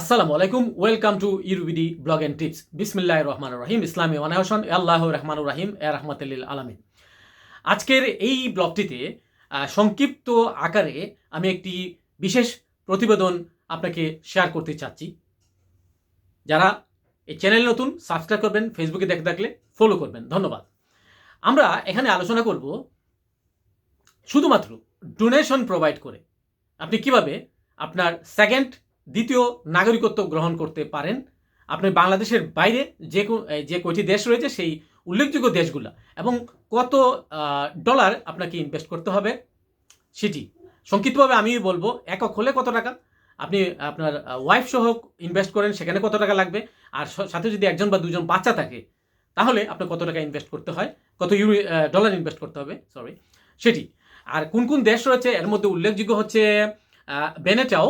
আসসালামু আলাইকুম, welcome to UBD blog and tips. বিসমিল্লাহ রহমান রহিম, ইসলামী ওয়ানাহসন আল্লাহ রহমান রাহিম, এ রহমতুল্লিল আলমিন। আজকের এই ব্লগটিতে সংক্ষিপ্ত আকারে আমি একটি বিশেষ প্রতিবেদন আপনাকে শেয়ার করতে চাচ্ছি। যারা এই চ্যানেল নতুন, সাবস্ক্রাইব করবেন, ফেসবুকে দেখে থাকলে ফলো করবেন। ধন্যবাদ। আমরা এখানে আলোচনা করব শুধুমাত্র ডোনেশন প্রোভাইড করে। আপনি কীভাবে আপনার সেকেন্ড দ্বিতীয় নাগরিকত্ব গ্রহণ করতে পারেন। আপনি বাংলাদেশের বাইরে যে যে কয়টি দেশ রয়েছে সেই উল্লেখযোগ্য দেশগুলো এবং কত ডলার আপনাকে ইনভেস্ট করতে হবে সেটি। সংক্ষিপ্তভাবে আমি বলব, একক হলে কত টাকা? আপনি, আপনার ওয়াইফ সহ ইনভেস্ট করেন, সেখানে কত টাকা লাগবে? আর সাথে যদি একজন বা দুজন বাচ্চা থাকে, তাহলে আপনার কত টাকা ইনভেস্ট করতে হয়? কত ইউরো ডলার ইনভেস্ট করতে হবে? সরি সেটি। আর কোন কোন দেশ রয়েছে? এর মধ্যে উল্লেখযোগ্য হচ্ছে বেনেটাও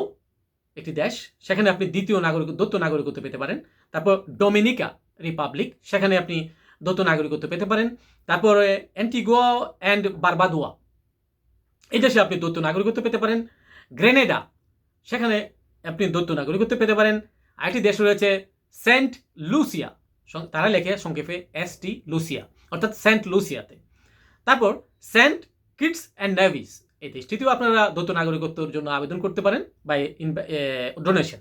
একটি দেশ, সেখানে আপনি দ্বিতীয় নাগরিক দত্ত নাগরিকত্ব পেতে পারেন। তারপর ডোমিনিকা রিপাবলিক, সেখানে আপনি দত্ত নাগরিকত্ব পেতে পারেন। তারপরে অ্যান্টিগুয়া অ্যান্ড বারবাদুয়া, এই দেশে আপনি দত্ত নাগরিকত্ব পেতে পারেন। গ্রেনেডা, সেখানে আপনি দত্ত নাগরিকত্ব পেতে পারেন। আরেকটি দেশ রয়েছে সেন্ট লুসিয়া তারা লেখে সংক্ষেপে এস টি লুসিয়া, অর্থাৎ সেন্ট লুসিয়াতে। তারপর সেন্ট কিটস অ্যান্ড নেভিস এই দেশটিতেও আপনারা দত্ত নাগরিকত্বের জন্য আবেদন করতে পারেন বাই ডোনেশন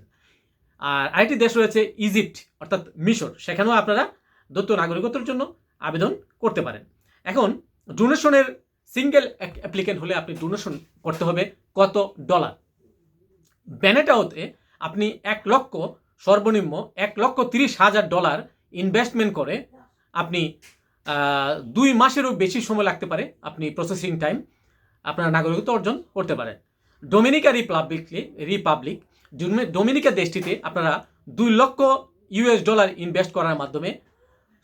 আর আরেকটি দেশ রয়েছে ইজিপ্ট অর্থাৎ মিশর। সেখানেও আপনারা দত্ত নাগরিকত্বের জন্য আবেদন করতে পারেন। এখন ডোনেশনের সিঙ্গেল অ্যাপ্লিকেন্ট হলে আপনি ডোনেশন করতে হবে কত ডলার ব্যানেটাওতে আপনি এক লক্ষ, সর্বনিম্ন এক লক্ষ তিরিশ হাজার ডলার ইনভেস্টমেন্ট করে আপনি দুই মাসেরও বেশি সময় লাগতে পারে আপনি প্রসেসিং টাইম আপনার নাগরিকত্ব অর্জন করতে পারেন ডোমিনিকা রিপাবলিক রিপাবলিক ডোমিনিকা দেশটিতে আপনারা দুই লক্ষ ইউএস ডলার ইনভেস্ট করার মাধ্যমে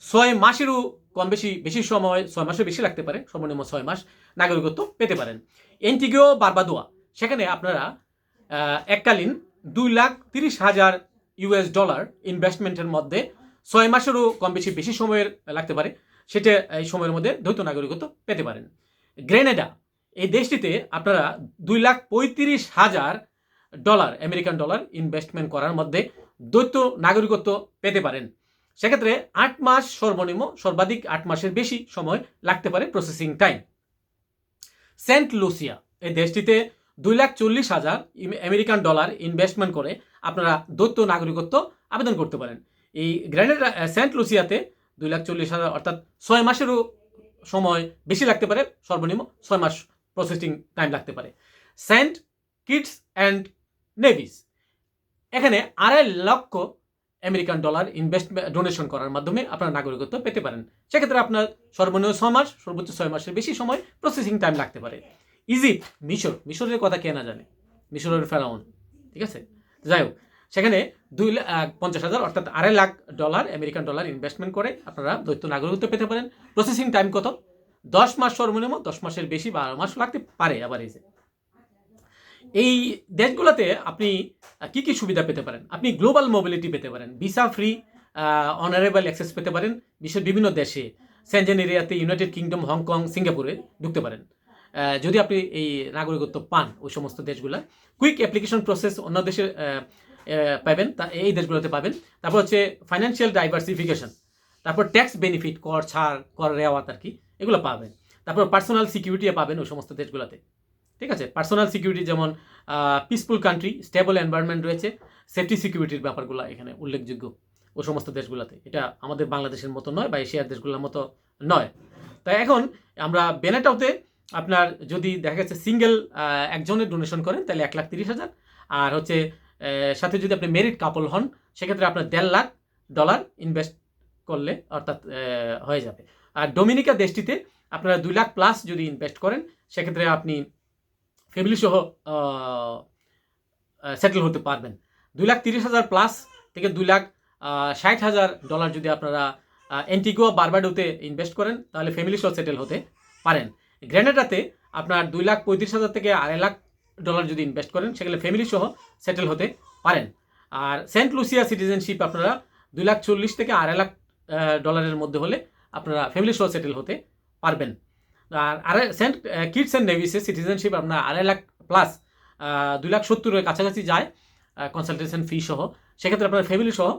ছয় মাসেরও কম বেশি বেশি সময়, ছয় মাসের বেশি লাগতে পারে, সর্বনিম্ন ছয় মাস নাগরিকত্ব পেতে পারেন। এন্টিগিও বারবাদোয়া সেখানে আপনারা এককালীন দুই লাখ তিরিশ হাজার ইউএস ডলার ইনভেস্টমেন্টের মধ্যে ছয় মাসেরও কম বেশি বেশি সময়ের লাগতে পারে, সেটা এই সময়ের মধ্যে দ্বৈত নাগরিকত্ব পেতে পারেন। গ্রেনেডা এই দেশটিতে আপনারা দুই লাখ পঁয়ত্রিশ হাজার ডলার, আমেরিকান ডলার ইনভেস্টমেন্ট করার মধ্যে দ্বৈত নাগরিকত্ব পেতে পারেন। সেক্ষেত্রে আট মাস সর্বনিম্ন, সর্বাধিক আট মাসের বেশি সময় লাগতে পারে প্রসেসিং টাইম সেন্ট লুসিয়া, এই দেশটিতে দুই লাখ চল্লিশ হাজার আমেরিকান ডলার ইনভেস্টমেন্ট করে আপনারা দ্বৈত নাগরিকত্ব আবেদন করতে পারেন। এই গ্র্যান্ড সেন্ট লুসিয়াতে দুই লাখ চল্লিশ হাজার, অর্থাৎ ছয় মাসেরও সময় বেশি লাগতে পারে, সর্বনিম্ন ছয় মাস প্রসেসিং টাইম লাগতে পারে। সেন্ট কিটস অ্যান্ড নেভিস এখানে আড়াই লক্ষ আমেরিকান ডলার ইনভেস্ট ডোনেশন করার মাধ্যমে আপনার নাগরিকত্ব পেতে পারেন। সেক্ষেত্রে আপনার সর্বনিম্ন ছয় মাস, সর্বোচ্চ ছয় মাসের বেশি সময় প্রসেসিং টাইম লাগতে পারে। ইজিপ্ট মিশর। মিশরের কথা কে না জানে? মিশরের ফেরাউন। ঠিক আছে? যাই হোক, সেখানে দুই পঞ্চাশ হাজার অর্থাৎ আড়াই lakh dollar, American dollar investment করে আপনারা দ্বৈত নাগরিকত্ব পেতে পারেন। প্রসেসিং টাইম কত? দশ মাস সর্বনিম্ন দশ মাসের বেশি, বারো মাস লাগতে পারে আবার এই যে। এই দেশগুলোতে আপনি কি কি সুবিধা পেতে পারেন? আপনি গ্লোবাল মোবিলিটি পেতে পারেন, ভিসা ফ্রি অনারেবল অ্যাক্সেস পেতে পারেন, বিশ্বের বিভিন্ন দেশে। সেনজেন এরিয়াতে ইউনাইটেড কিংডম হংকং সিঙ্গাপুরে ঢুকতে পারেন। যদি আপনি এই নাগরিকত্ব পান ওই সমস্ত দেশগুলো কুইক অ্যাপ্লিকেশন প্রসেস অন্য দেশে পাবেন, তা এই দেশগুলোতে পাবেন। তারপর হচ্ছে ফাইন্যান্সিয়াল ডাইভার্সিফিকেশন তারপর ট্যাক্স বেনিফিট কর ছাড়, কর রেওয়াত আর কি। এগুলো পাবেন। তারপর পার্সোনাল সিকিউরিটি পাবেন ওই সমস্ত দেশগুলোতে। ঠিক আছে? পার্সোনাল সিকিউরিটি যেমন পিসফুল কান্ট্রি স্টেবল এনভায়রনমেন্ট রয়েছে সেফটি সিকিউরিটির ব্যাপারগুলো এখানে উল্লেখযোগ্য ও সমস্ত দেশগুলোতে। এটা আমাদের বাংলাদেশের মতো নয় বা এশিয়ার দেশগুলোর মতো নয়। তাই এখন আমরা বেনেটাওতে আপনার যদি দেখা গেছে সিঙ্গেল একজনের ডোনেশন করেন, তাহলে এক লাখ তিরিশ হাজার। আর হচ্ছে সাথে যদি আপনি মেরিট কাপল হন, সেক্ষেত্রে আপনার দেড় লাখ ডলার ইনভেস্ট করলে অর্থাৎ হয়ে যাবে। আর ডোমিনিকা দেশটিতে আপনারা দুই লাখ প্লাস যদি ইনভেস্ট করেন, সেক্ষেত্রে আপনি ফ্যামিলি সহ সেটেল হতে পারবেন। দুই লাখ তিরিশ হাজার প্লাস থেকে দুই লাখ ষাট হাজার ডলার যদি আপনারা এন্টিগো বারবাডোতে ইনভেস্ট করেন, তাহলে ফ্যামিলি সহ সেটেল হতে পারেন। গ্রেনেডাতে আপনার দুই লাখ পঁয়ত্রিশ হাজার থেকে আড়াই লাখ ডলার যদি ইনভেস্ট করেন সেখানে ফ্যামিলি সহ সেটেল হতে পারেন। আর সেন্ট লুসিয়া সিটিজেনশিপ আপনারা দুই লাখ চল্লিশ থেকে আড়াই লাখ ডলারের মধ্যে হলে আপনারা ফ্যামিলি সহ সেটেল হতে পারবেন। আর আড়াই সেন্ট কিডস অ্যান্ড নেভিসে সিটিজেনশিপ আপনার আড়াই লাখ প্লাস দুই লাখ সত্তরের কাছাকাছি যায় কনসালটেশন ফি সহ। সেক্ষেত্রে আপনার ফ্যামিলি সহ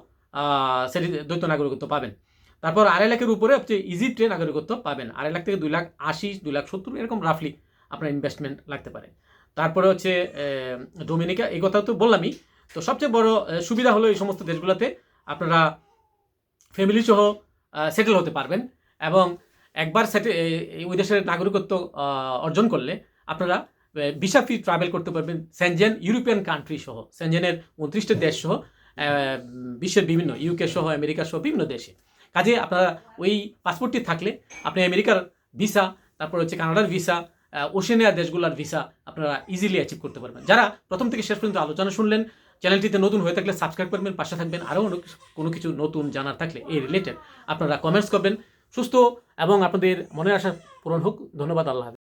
সেটি দ্বৈত নাগরিকত্ব পাবেন। তারপর আড়াই লাখের উপরে হচ্ছে ইজি ট্রে নাগরিকত্ব পাবেন। আড়াই লাখ থেকে দুই লাখ আশি, দুই লাখ সত্তর এরকম রাফলি আপনার ইনভেস্টমেন্ট লাগতে পারে। তারপরে হচ্ছে ডোমিনিকা এই কথা তো বললামই। তো সবচেয়ে বড় সুবিধা হলো এই সমস্ত দেশগুলোতে আপনারা ফ্যামিলি সহ সেটেল হতে পারবেন এবং একবার সেটে ওই দেশের নাগরিকত্ব অর্জন করলে আপনারা ভিসা ফ্রি ট্রাভেল করতে পারবেন সেনজেন ইউরোপিয়ান কান্ট্রি সহ সেনজেনের উনত্রিশটা দেশ সহ বিশ্বের বিভিন্ন ইউকে সহ আমেরিকা সহ, বিভিন্ন দেশে। কাজে আপনারা ওই পাসপোর্টটি থাকলে আপনি আমেরিকার ভিসা তারপর হচ্ছে কানাডার ভিসা ওশেনিয়া দেশগুলোর ভিসা আপনারা ইজিলি অ্যাচিভ করতে পারবেন। যারা প্রথম থেকে শেষ পর্যন্ত আলোচনা শুনলেন চ্যানেলটিতে নতুন হয়ে থাকলে সাবস্ক্রাইব করবেন, পাশে থাকবেন, আরও কোনো কিছু নতুন জানার থাকলে এই রিলেটেড। আপনারা কমেন্টস করবেন। সুস্থ এবং আপনাদের মনের আশা পূরণ হোক। ধন্যবাদ, আল্লাহ।